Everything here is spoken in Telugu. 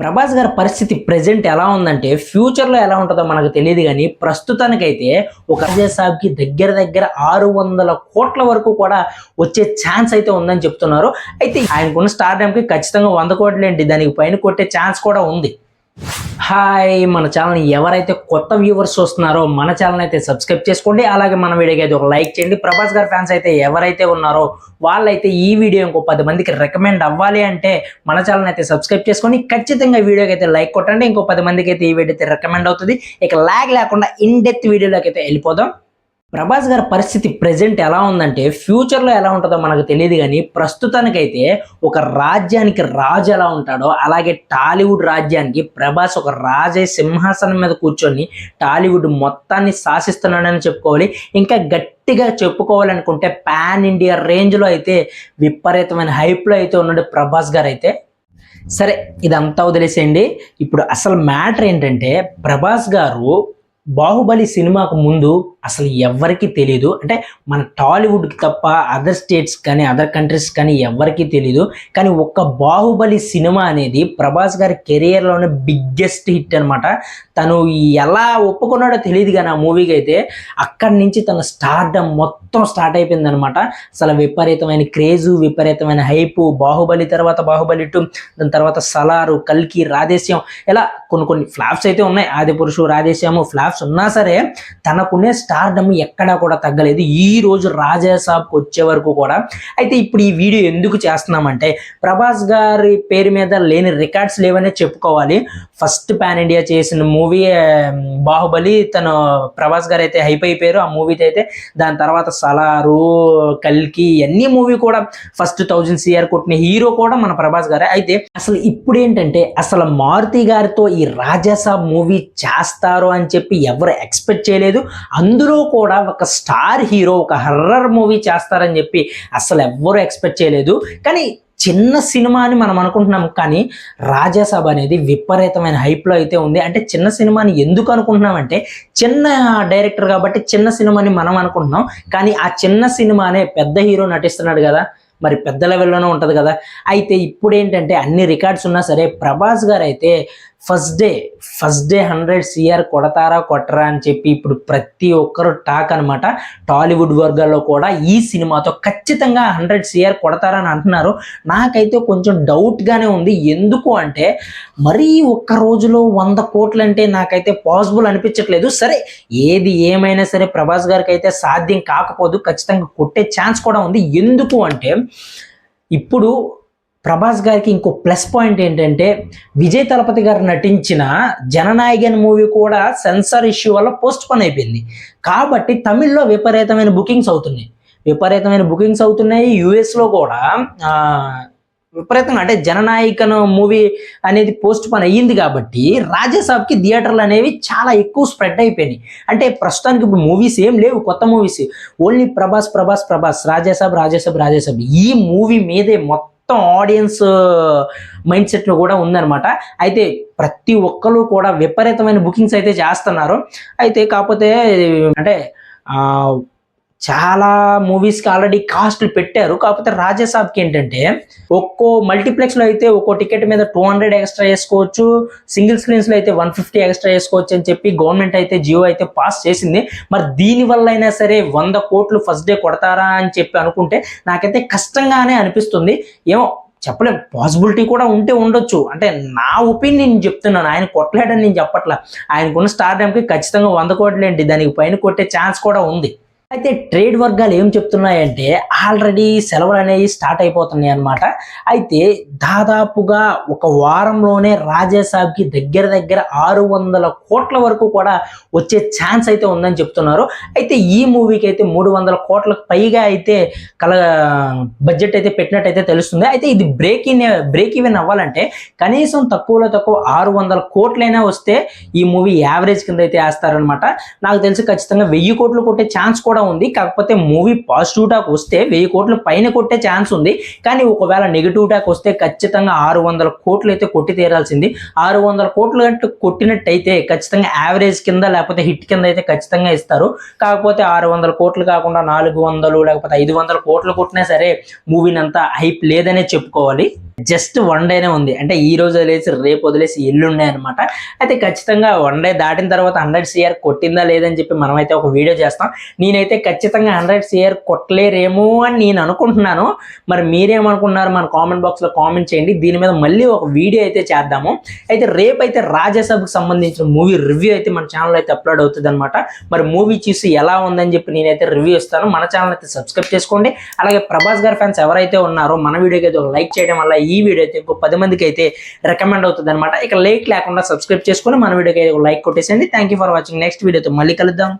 ప్రభాస్ గారి పరిస్థితి ప్రెజెంట్ ఎలా ఉందంటే ఫ్యూచర్లో ఎలా ఉంటుందో మనకు తెలియదు కానీ ప్రస్తుతానికైతే ఒక అజయ్ సాబ్కి దగ్గర దగ్గర ఆరు వందల కోట్ల వరకు కూడా వచ్చే ఛాన్స్ అయితే ఉందని చెప్తున్నారు. అయితే ఆయనకున్న స్టార్డమ్కి ఖచ్చితంగా వంద కోట్లు ఏంటి? దానికి పైన కొట్టే ఛాన్స్ కూడా ఉంది. హాయ్ మన ఛానల్ ఎవరైతే కొత్త వ్యూవర్స్ వస్తున్నారో మన ఛానల్ అయితే సబ్స్క్రైబ్ చేసుకోండి. అలాగే మన వీడియోకి అయితే ఒక లైక్ చేయండి. ప్రభాస్ గారి ఫ్యాన్స్ అయితే ఎవరైతే ఉన్నారో వాళ్ళైతే ఈ వీడియో ఇంకో పది మందికి రికమెండ్ అవ్వాలి అంటే మన ఛానల్ అయితే సబ్స్క్రైబ్ చేసుకొని ఖచ్చితంగా వీడియోకి అయితే లైక్ కొట్టండి. ఇంకో పది మందికి అయితే ఈ వీడియో అయితే రికమెండ్ అవుతుంది. ఇక లాగ్ లేకుండా ఇన్ డెత్ వీడియోలోకి అయితే వెళ్ళిపోదాం. ప్రభాస్ గారి పరిస్థితి ప్రజెంట్ ఎలా ఉందంటే ఫ్యూచర్లో ఎలా ఉంటుందో మనకు తెలియదు కానీ ప్రస్తుతానికైతే ఒక రాజ్యానికి రాజు ఎలా ఉంటాడో అలాగే టాలీవుడ్ రాజ్యానికి ప్రభాస్ ఒక రాజే సింహాసనం మీద కూర్చొని టాలీవుడ్ మొత్తాన్ని శాసిస్తున్నాడని చెప్పుకోవాలి. ఇంకా గట్టిగా చెప్పుకోవాలనుకుంటే పాన్ ఇండియా రేంజ్లో అయితే విపరీతమైన హైప్లో అయితే ఉన్నాడు ప్రభాస్ గారు అయితే. సరే ఇదంతా వదిలేసేయండి. ఇప్పుడు అసలు మ్యాటర్ ఏంటంటే ప్రభాస్ గారు బాహుబలి సినిమాకు ముందు అసలు ఎవరికి తెలియదు అంటే మన టాలీవుడ్కి తప్ప అదర్ స్టేట్స్ కానీ అదర్ కంట్రీస్ కానీ ఎవరికి తెలియదు కానీ ఒక్క బాహుబలి సినిమా అనేది ప్రభాస్ గారి కెరియర్లోనే బిగ్గెస్ట్ హిట్ అనమాట తను ఎలా ఒప్పుకున్నాడో తెలియదు కానీ ఆ మూవీకి అయితే అక్కడి నుంచి తన స్టార్డమ్ మొత్తం స్టార్ట్ అయిపోయింది అనమాట అసలు విపరీతమైన క్రేజు విపరీతమైన హైపు బాహుబలి తర్వాత బాహుబలి టూ దాని తర్వాత సలారు కల్కి రాధేశ్యం ఇలా కొన్ని కొన్ని ఫ్లాప్స్ అయితే ఉన్నాయి. ఆది పురుషు ఫ్లాప్ ఫ్లాప్స్ ఉన్నా సరే తనకునే స్టార్డమ్ ఎక్కడా కూడా తగ్గలేదు. ఈ రోజు రాజాసాబ్కి వచ్చే వరకు కూడా. అయితే ఇప్పుడు ఈ వీడియో ఎందుకు చేస్తున్నామంటే ప్రభాస్ గారి పేరు మీద లేని రికార్డ్స్ లేవనే చెప్పుకోవాలి. ఫస్ట్ పాన్ ఇండియా చేసిన మూవీ బాహుబలి తను ప్రభాస్ గారు అయితే హైప్ అయిపోయారు. ఆ మూవీతో అయితే దాని తర్వాత సలారు కల్కి అన్ని మూవీ కూడా ఫస్ట్ థౌజండ్ సిఆర్ కొట్టిన హీరో కూడా మన ప్రభాస్ గారే. అయితే అసలు ఇప్పుడు ఏంటంటే అసలు మారుతి గారితో ఈ రాజాసాబ్ మూవీ చేస్తారు అని చెప్పి ఎవరు ఎక్స్పెక్ట్ చేయలేదు. అందులో కూడా ఒక స్టార్ హీరో ఒక హర్రర్ మూవీ చేస్తారని చెప్పి అసలు ఎవ్వరూ ఎక్స్పెక్ట్ చేయలేదు. కానీ చిన్న సినిమా అని మనం అనుకుంటున్నాం. కానీ రాజాసాబ్ అనేది విపరీతమైన హైప్లో అయితే ఉంది. అంటే చిన్న సినిమాని ఎందుకు అనుకుంటున్నామంటే చిన్న డైరెక్టర్ కాబట్టి చిన్న సినిమాని మనం అనుకుంటున్నాం. కానీ ఆ చిన్న సినిమానే పెద్ద హీరో నటిస్తున్నాడు కదా. మరి పెద్ద లెవెల్లోనే ఉంటుంది కదా. అయితే ఇప్పుడు ఏంటంటే అన్ని రికార్డ్స్ ఉన్నా సరే ప్రభాస్ గారు అయితే first day first day hundred CR కొడతారా కొట్టరా అని చెప్పి ఇప్పుడు ప్రతి ఒక్కరు టాక్ అనమాట టాలీవుడ్ వర్గాల్లో కూడా ఈ సినిమాతో ఖచ్చితంగా హండ్రెడ్ సిఆర్ కొడతారా అని అంటున్నారు. నాకైతే కొంచెం డౌట్గానే ఉంది. ఎందుకు అంటే మరీ ఒక్క రోజులో వంద కోట్లు అంటే నాకైతే పాసిబుల్ అనిపించట్లేదు. సరే ఏది ఏమైనా సరే ప్రభాస్ గారికి అయితే సాధ్యం కాకపోదు. ఖచ్చితంగా కొట్టే ఛాన్స్ కూడా ఉంది. ఎందుకు అంటే ఇప్పుడు ప్రభాస్ గారికి ఇంకో ప్లస్ పాయింట్ ఏంటంటే విజయ్ తలపతి గారు నటించిన జననాయకన్ మూవీ కూడా సెన్సార్ ఇష్యూ వల్ల పోస్ట్ పోన్ అయిపోయింది. కాబట్టి తమిళ్ళో విపరీతమైన బుకింగ్స్ అవుతున్నాయి. విపరీతమైన బుకింగ్స్ అవుతున్నాయి. యుఎస్లో కూడా విపరీతంగా అంటే జననాయకను మూవీ అనేది పోస్ట్ పోన్ అయ్యింది కాబట్టి రాజాసాబ్కి థియేటర్లు అనేవి చాలా ఎక్కువ స్ప్రెడ్ అయిపోయినాయి. అంటే ప్రస్తుతానికి ఇప్పుడు మూవీస్ ఏం లేవు కొత్త మూవీస్. ఓన్లీ ప్రభాస్ ప్రభాస్ ప్రభాస్ రాజాసాబ్ రాజాసాబ్ రాజాసాబ్. ఈ మూవీ మీదే మొత్తం ఆడియన్స్ మైండ్ సెట్లో కూడా ఉందన్నమాట. అయితే ప్రతి ఒక్కరు కూడా విపరీతమైన బుకింగ్స్ అయితే చేస్తున్నారు. అయితే కాకపోతే అంటే చాలా మూవీస్కి ఆల్రెడీ కాస్ట్లు పెట్టారు. కాకపోతే రాజసాబ్కి ఏంటంటే ఒక్కో మల్టీప్లెక్స్లో అయితే ఒక్కో టికెట్ మీద టూ హండ్రెడ్ ఎక్స్ట్రా వేసుకోవచ్చు. సింగిల్ స్క్రీన్స్లో అయితే వన్ ఫిఫ్టీ ఎక్స్ట్రా వేసుకోవచ్చు అని చెప్పి గవర్నమెంట్ అయితే జియో అయితే పాస్ చేసింది. మరి దీనివల్ల అయినా సరే వంద కోట్లు ఫస్ట్ డే కొడతారా అని చెప్పి అనుకుంటే నాకైతే కష్టంగానే అనిపిస్తుంది. ఏమో చెప్పలేం పాసిబిలిటీ కూడా ఉంటే ఉండొచ్చు. అంటే నా ఒపీనియన్ చెప్తున్నాను. ఆయన కొట్టలేడని నేను చెప్పట్లా. ఆయనకున్న స్టార్ స్టార్డమ్కి ఖచ్చితంగా వంద కోట్లు ఏంటి? దానికి పైన కొట్టే ఛాన్స్ కూడా ఉంది. అయితే ట్రేడ్ వర్గాలు ఏం చెప్తున్నాయంటే ఆల్రెడీ సెలవులు అనేవి స్టార్ట్ అయిపోతున్నాయి అన్నమాట. అయితే దాదాపుగా ఒక వారంలోనే రాజాసాబ్కి దగ్గర దగ్గర ఆరు వందల కోట్ల వరకు కూడా వచ్చే ఛాన్స్ అయితే ఉందని చెప్తున్నారు. అయితే ఈ మూవీకి అయితే మూడు వందల కోట్లకు పైగా అయితే కల బడ్జెట్ అయితే పెట్టినట్టయితే తెలుస్తుంది. అయితే ఇది బ్రేక్ ఇన్ బ్రేక్ ఈవెన్ అవ్వాలంటే కనీసం తక్కువలో తక్కువ ఆరు వందల కోట్లైనా వస్తే ఈ మూవీ యావరేజ్ కింద అయితే వేస్తారనమాట నాకు తెలిసి ఖచ్చితంగా వెయ్యి కోట్లు కొట్టే ఛాన్స్ కూడా ఉంది. కాకపోతే మూవీ పాజిటివ్ టాక్ వస్తే వెయ్యి కోట్ల పైన కొట్టే ఛాన్స్ ఉంది. కానీ ఒకవేళ నెగిటివ్ టాక్ వస్తే ఖచ్చితంగా ఆరు వందల కోట్లు అయితే కొట్టి తీరాల్సింది. ఆరు వందల కోట్లు అంటే కొట్టినట్టయితే ఖచ్చితంగా యావరేజ్ కింద లేకపోతే హిట్ కింద అయితే ఖచ్చితంగా ఇస్తారు. కాకపోతే ఆరు వందల కోట్లు కాకుండా నాలుగు వందలు లేకపోతే ఐదు వందల కోట్లు కొట్టినా సరే మూవీని అంతా హైప్ లేదనే చెప్పుకోవాలి. జస్ట్ వన్ డేనే ఉంది. అంటే ఈ రోజు వదిలేసి రేపు వదిలేసి ఎల్లుండే అనమాట అయితే ఖచ్చితంగా వన్ డే దాటిన తర్వాత హండ్రెడ్ సిఆర్ కొట్టిందా లేదని చెప్పి మనమైతే ఒక వీడియో చేస్తాం. నేనైతే ఖచ్చితంగా హండ్రెడ్ సిఆర్ కొట్టలేరేమో అని నేను అనుకుంటున్నాను. మరి మీరేమనుకున్నారు మన కామెంట్ బాక్స్లో కామెంట్ చేయండి. దీని మీద మళ్ళీ ఒక వీడియో అయితే చేద్దాము. అయితే రేపు అయితే రాజ్యసభకు సంబంధించిన మూవీ రివ్యూ అయితే మన ఛానల్ అయితే అప్లోడ్ అవుతుంది అనమాట మరి మూవీ చూసి ఎలా ఉందని చెప్పి నేనైతే రివ్యూ ఇస్తాను. మన ఛానల్ అయితే సబ్స్క్రైబ్ చేసుకోండి. అలాగే ప్రభాస్ గారి ఫ్యాన్స్ ఎవరైతే ఉన్నారో మన వీడియోకి అయితే ఒక లైక్ చేయడం వల్ల ఈ వీడియో అయితే ఇంకో పది మందికి అయితే రికమెండ్ అవుతుంది అనమాట ఇక లైక్ లేకుండా సబ్స్క్రైబ్ చేసుకొని మన వీడియోకి అయితే like కొట్టేసేయండి. Thank you for watching next వీడియోతో మళ్ళీ కలుద్దాం.